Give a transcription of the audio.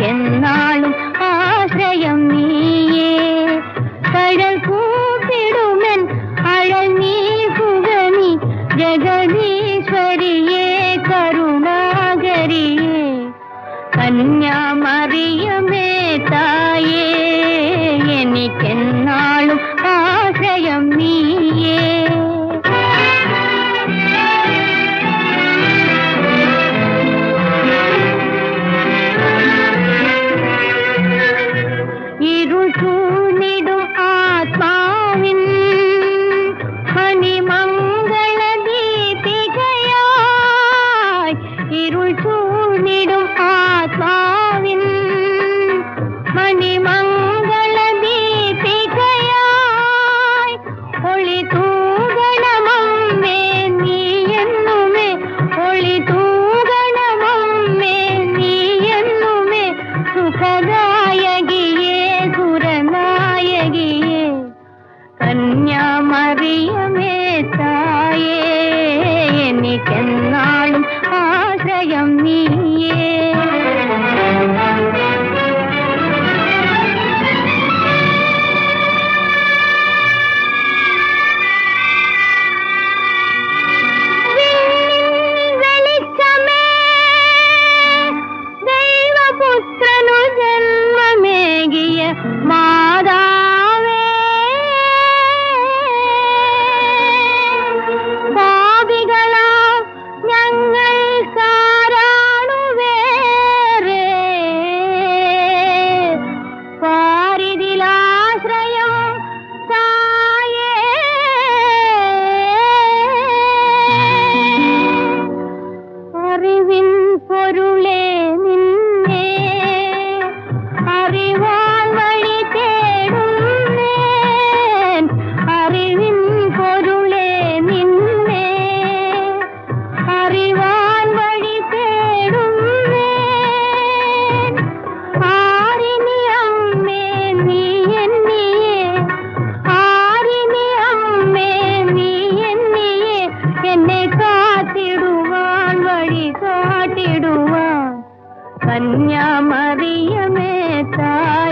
എന്നാ പൂണിടും ആത്മാവിൻ മണിമങ്ങ അറിവിൻ പൊരുളേ നിന്നേ. അറിവാ कन्या मरियमे ता।